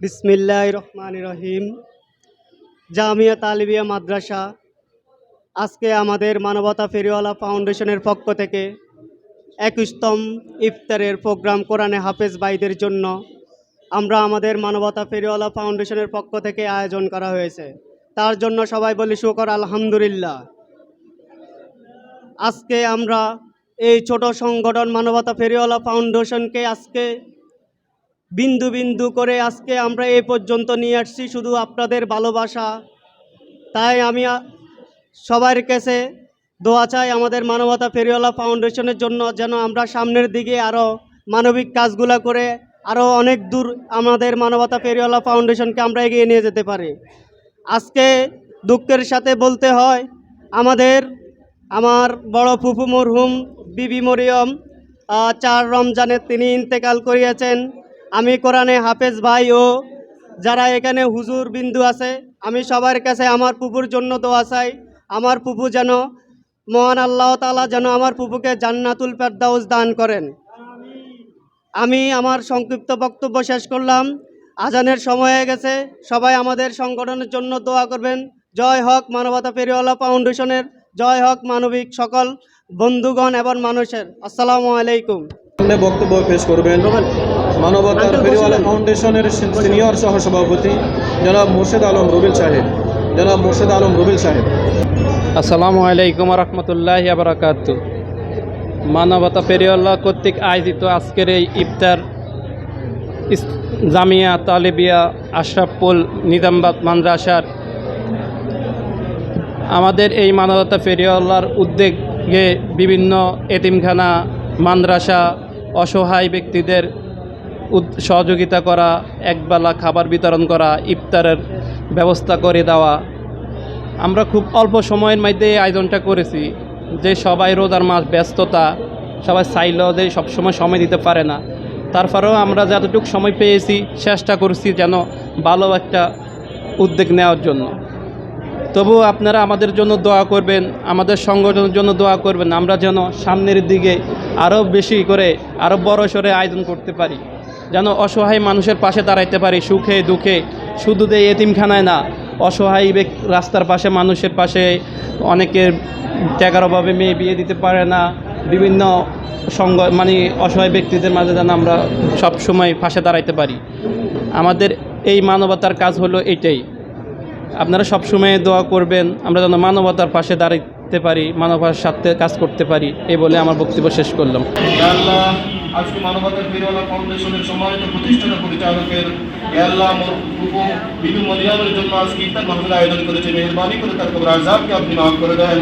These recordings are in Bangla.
বিসমিল্লাহ রহমান রহিম। জামিয়া তালিবিয়া মাদ্রাসা, আজকে আমাদের মানবতা ফেরিওয়ালা ফাউন্ডেশনের পক্ষ থেকে একুশতম ইফতারের প্রোগ্রাম কোরআনে হাফেজ বাইদের জন্য আমরা আমাদের মানবতা ফেরিওয়ালা ফাউন্ডেশনের পক্ষ থেকে আয়োজন করা হয়েছে। তার জন্য সবাই বলি শুকর, আলহামদুলিল্লাহ। আজকে আমরা এই ছোট সংগঠন মানবতা ফেরিওয়ালা ফাউন্ডেশনকে আজকে বিন্দু বিন্দু করে আজকে আমরা এই পর্যন্ত নিয়ে আসছি শুধু আপনাদের ভালোবাসা। তাই আমি সবার কাছে দোয়া চাই আমাদের মানবতা ফেরিওয়ালা ফাউন্ডেশনের জন্য যেন আমরা সামনের দিকে আরও মানবিক কাজগুলো করে আরও অনেক দূর আমাদের মানবতা ফেরিওয়ালা ফাউন্ডেশনকে আমরা এগিয়ে নিয়ে যেতে পারি। আজকে দুঃখের সাথে বলতে হয়, আমাদের আমার বড় ফুফু মরহুম, বিবি মরিয়ম চার রমজানে তিনি ইন্তেকাল করিয়েছেন। আমি কোরআনে হাফেজ ভাই ও যারা এখানে হুজুর বিন্দু আছে আমি সবার কাছে আমার পুপুর জন্য দোয়া চাই। আমার পুপু যেন মহান আল্লাহ তাআলা যেন আমার পুপুকে জান্নাতুল ফেরদাউস দান করেন। আমি আমার সংক্ষিপ্ত বক্তব্য শেষ করলাম। আজানের সময় হয়ে গেছে সবাই আমাদের সংগঠনের জন্য দোয়া করবেন। জয় হক মানবতা ফেরিওয়ালা ফাউন্ডেশনের জয় হক মানবিক সকল বন্ধুগণ এবং মানুষের। আসসালামু আলাইকুম। বক্তব্য পেশ করবেন। মানবতার ফেরিওয়ালা ফাউন্ডেশনের সিনিয়র সহসভাপতি জনাব মুর্শেদ আলম রুবিল সাহেব। জনাব মুর্শেদ আলম রুবিল সাহেব। আসসালামু আলাইকুম রহমতুল্লাহ বারাকাত। মানবতা পেরিয়াল্লাহ কর্তৃক আয়োজিত আজকের এই ইফতার জামিয়া তালেবিয়া আশরাফুল নিজামবাদ মাদ্রাসার আমাদের এই মানবতা ফেরিওয়াল্লার উদ্যোগে বিভিন্ন এতিমখানা মাদ্রাসা অসহায় ব্যক্তিদের সহযোগিতা করা, একবেলা খাবার বিতরণ করা, ইফতারের ব্যবস্থা করে দেওয়া। আমরা খুব অল্প সময়ের মধ্যে এই আয়োজনটা করেছি। যে সবাই রোজার মাস ব্যস্ততা, সবাই চাইলেও যে সবসময় সময় দিতে পারে না। তারপরেও আমরা যতটুকু সময় পেয়েছি, চেষ্টা করছি যেন ভালো একটা উদ্যোগ নেওয়ার জন্য। তবুও আপনারা আমাদের জন্য দোয়া করবেন, আমাদের সংগঠনের জন্য দোয়া করবেন, আমরা যেন সামনের দিকে আরও বেশি করে, আরও বড় সড়ে আয়োজন করতে পারি। যেন অসহায় মানুষের পাশে দাঁড়াইতে পারি, সুখে, দুঃখে। শুধু যে এতিমখানায় না, অসহায় রাস্তার পাশে, মানুষের পাশে অনেকের টাকার অভাবে মেয়ে বিয়ে দিতে পারে না। বিভিন্ন সঙ্গ মানে অসহায় ব্যক্তিদের মাঝে যেন আমরা সব সময় পাশে দাঁড়াইতে পারি। আমাদের এই মানবতার কাজ হলো এটাই। আপনারা সবসময় দোয়া করবেন, আমরা যেন মানবতার পাশে দাঁড়াইতে পারি, মানবতার সাথে কাজ করতে পারি, এই বলে আমার বক্তব্য শেষ করলাম। আজকে মানবতার ফেরিওয়ালা ফাউন্ডেশনের সম্মানিত প্রতিষ্ঠাতা পরিচালকের আল্লাহ বিদু মরিয়ামের জন্য আজকে ইফতার মাহফিল আয়োজন করেছে। মেহরবানি করে তার কবর আজাবকে আপনি মাফ করে দেন।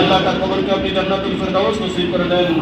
আল্লাহ তার কবরকে আপনি জান্নাতুল ফেরদাউস নসিব করে দেন।